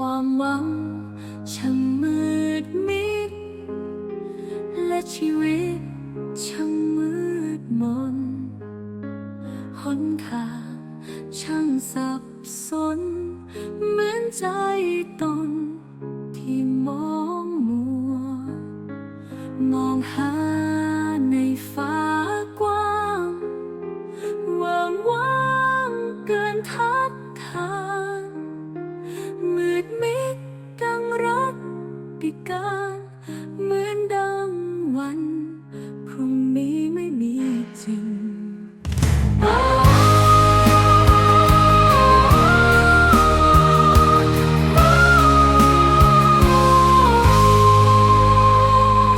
ความหวังช่างมืดมิด และชีวิตช่างมืดมนหนขาช่างสับสน เหมือนใจตน ที่มองมัว มองหาในฟ้ากว้างว่างว่างเกินทัดทาน การเหมือนดังวันพรุ่งนี้ไม่มีจริง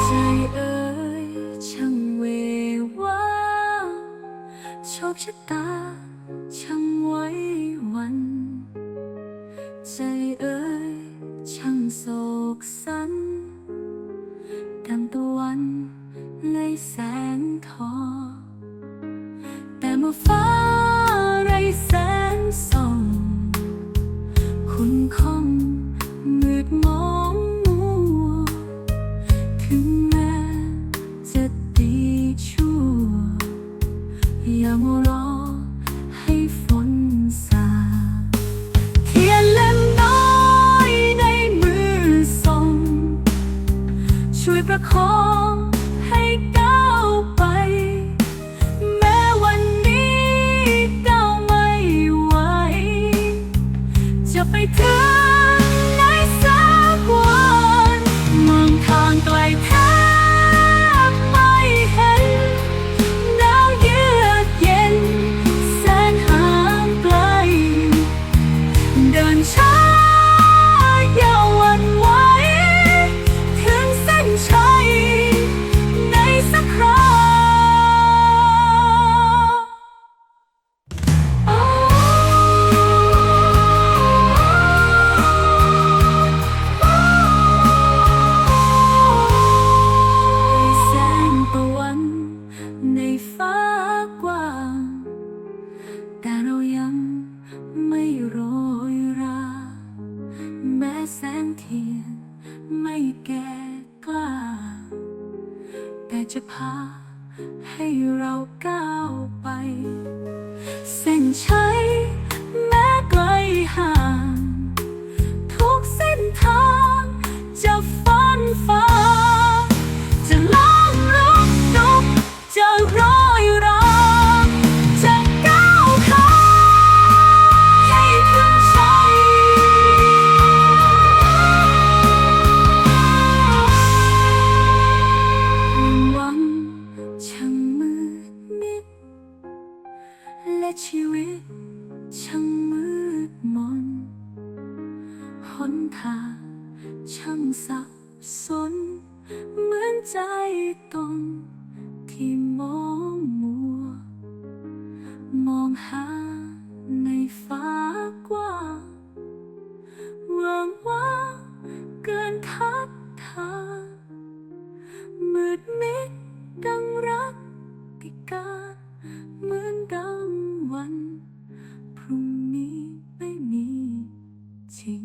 ใจเอ่ยช่างเววาโชคชะตา แสงทอ แต่เมื่อฟ้าไรแสงส่อง คุณคงมืดมองมัว ถึงแม้จะดีชั่ว อย่ามัวรอให้ฝนสาเทียนเล่มน้อยในมือส่ง ช่วยประคอง ไปถึงไโรยรา แม้แสงเทียนไม่แก่กล้า แต่จะพาให้เราก้าวไป เส้นชัยแม้ไกลห่าง ชีวิตช่างมืดมนหนทางช่างสับสน เหมือนใจตนที่มองมัว มองหาในฟ้ากว้างว่างว่างเกินทัดทามืดมิดดังรักพิการ 情。